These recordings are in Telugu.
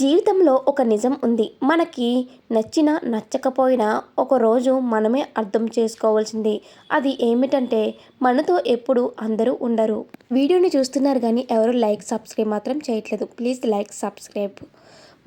జీవితంలో ఒక నిజం ఉంది. మనకి నచ్చినా నచ్చకపోయినా ఒకరోజు మనమే అర్థం చేసుకోవాల్సింది. అది ఏమిటంటే మనతో ఎప్పుడు అందరూ ఉండరు. వీడియోని చూస్తున్నారు కానీ ఎవరు లైక్ సబ్స్క్రైబ్ మాత్రం చేయట్లేదు. Please like subscribe.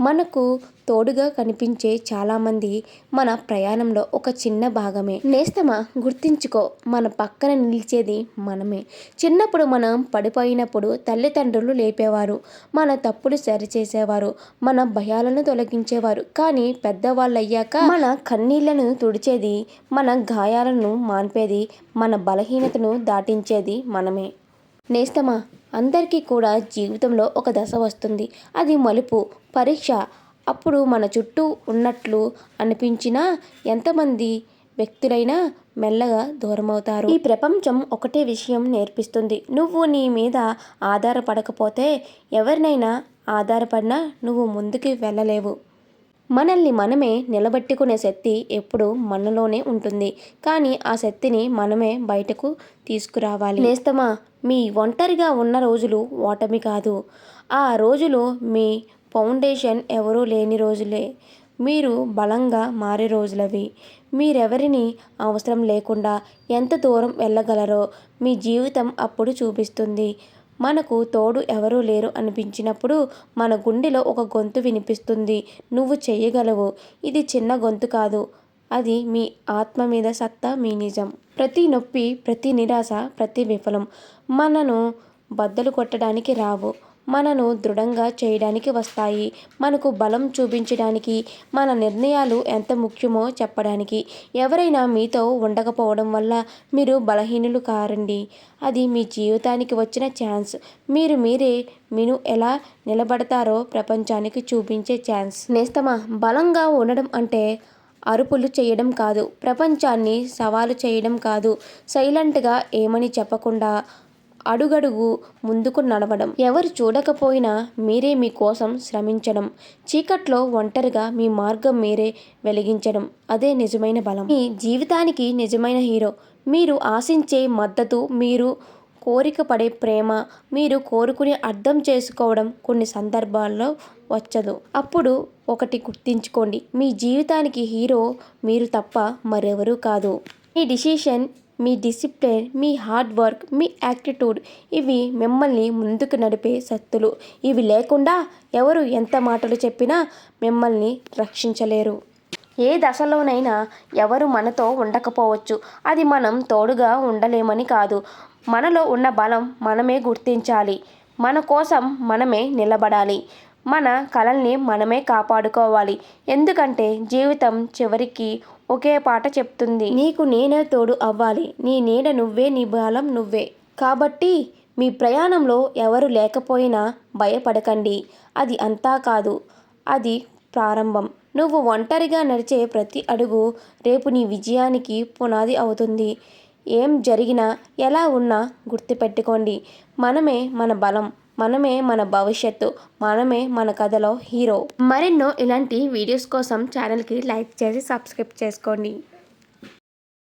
మనకు తోడుగా కనిపించే చాలామంది మన ప్రయాణంలో ఒక చిన్న భాగమే. నేస్తమా గుర్తించుకో మన పక్కన నిలిచేది మనమే. చిన్నప్పుడు మనం పడిపోయినప్పుడు తల్లిదండ్రులు లేపేవారు మన తప్పులు సరిచేసేవారు మన భయాలను తొలగించేవారు. కానీ పెద్దవాళ్ళయ్యాక మన కన్నీళ్ళను తుడిచేది మన గాయాలను మాన్పేది మన బలహీనతను దాటించేది మనమే. నేస్తమా అందరికీ కూడా జీవితంలో ఒక దశ వస్తుంది. అది మలుపు పరీక్ష. అప్పుడు మన చుట్టూ ఉన్నట్లు అనిపించినా ఎంతమంది వ్యక్తులైనా మెల్లగా దూరమవుతారు. ఈ ప్రపంచం ఒకటే విషయం నేర్పిస్తుంది. నువ్వు నీ మీద ఆధారపడకపోతే ఎవరినైనా ఆధారపడినా నువ్వు ముందుకు వెళ్ళలేవు. మనల్ని మనమే నిలబెట్టుకునే శక్తి ఎప్పుడు మనలోనే ఉంటుంది. కానీ ఆ శక్తిని మనమే బయటకు తీసుకురావాలి. నేస్తమా మీ ఒంటరిగా ఉన్న రోజులు ఓటమి కాదు. ఆ రోజులు మీ ఫౌండేషన్ ఎవరూ లేని రోజులే. మీరు బలంగా మారే రోజులవి. మీరెవరిని అవసరం లేకుండా ఎంత దూరం వెళ్ళగలరో మీ జీవితం అప్పుడు చూపిస్తుంది. మనకు తోడు ఎవరూ లేరు అనిపించినప్పుడు మన గుండెలో ఒక గొంతు వినిపిస్తుంది. నువ్వు చెయ్యగలవు. ఇది చిన్న గొంతు కాదు. అది మీ ఆత్మ మీద సత్తా మీ నిజం. ప్రతి నొప్పి ప్రతి నిరాశ ప్రతి విఫలం మనను బద్దలు కొట్టడానికి రావు. మనను దృఢంగా చేయడానికి వస్తాయి. మనకు బలం చూపించడానికి మన నిర్ణయాలు ఎంత ముఖ్యమో చెప్పడానికి. ఎవరైనా మీతో ఉండకపోవడం వల్ల మీరు బలహీనులు కారండి. అది మీ జీవితానికి వచ్చిన ఛాన్స్. మీరు మీరే మీను ఎలా నిలబడతారో ప్రపంచానికి చూపించే ఛాన్స్. నేస్తమా బలంగా ఉండడం అంటే అరుపులు చేయడం కాదు. ప్రపంచాన్ని సవాలు చేయడం కాదు. సైలెంట్గా ఏమని చెప్పకుండా అడుగడుగు ముందుకు నడవడం. ఎవరు చూడకపోయినా మీరే మీకోసం శ్రమించడం. చీకట్లో ఒంటరిగా మీ మార్గం మీరే వెలిగించడం. అదే నిజమైన బలం. మీ జీవితానికి నిజమైన హీరో. మీరు ఆశించే మద్దతు మీరు కోరిక పడే ప్రేమ మీరు కోరుకుని అర్థం చేసుకోవడం కొన్ని సందర్భాల్లో వచ్చదు. అప్పుడు ఒకటి గుర్తించుకోండి. మీ జీవితానికి హీరో మీరు తప్ప మరెవరూ కాదు. మీ డిసిషన్ మీ డిసిప్లిన్ మీ హార్డ్ వర్క్ మీ యాక్టిట్యూడ్ ఇవి మిమ్మల్ని ముందుకు నడిపే శక్తులు. ఇవి లేకుండా ఎవరు ఎంత మాటలు చెప్పినా మిమ్మల్ని రక్షించలేరు. ఏ దశలోనైనా ఎవరు మనతో ఉండకపోవచ్చు. అది మనం తోడుగా ఉండలేమని కాదు. మనలో ఉన్న బలం మనమే గుర్తించాలి. మన కోసం మనమే నిలబడాలి. మన కళల్ని మనమే కాపాడుకోవాలి. ఎందుకంటే జీవితం చివరికి ఒకే పాట చెప్తుంది. నీకు నేనే తోడు అవ్వాలి. నీ నీడ నువ్వే నీ బలం నువ్వే. కాబట్టి మీ ప్రయాణంలో ఎవరు లేకపోయినా భయపడకండి. అది అంతా కాదు. అది ప్రారంభం. నువ్వు ఒంటరిగా నడిచే ప్రతి అడుగు రేపు నీ విజయానికి పునాది అవుతుంది. ఏం జరిగినా ఎలా ఉన్నా గుర్తుపెట్టుకోండి. మనమే మన బలం. మనమే మన భవిష్యత్తు మనమే మన కథలో హీరో. మరెన్నో ఇలాంటి వీడియోస్ కోసం ఛానల్కి లైక్ చేసి సబ్స్క్రైబ్ చేసుకోండి.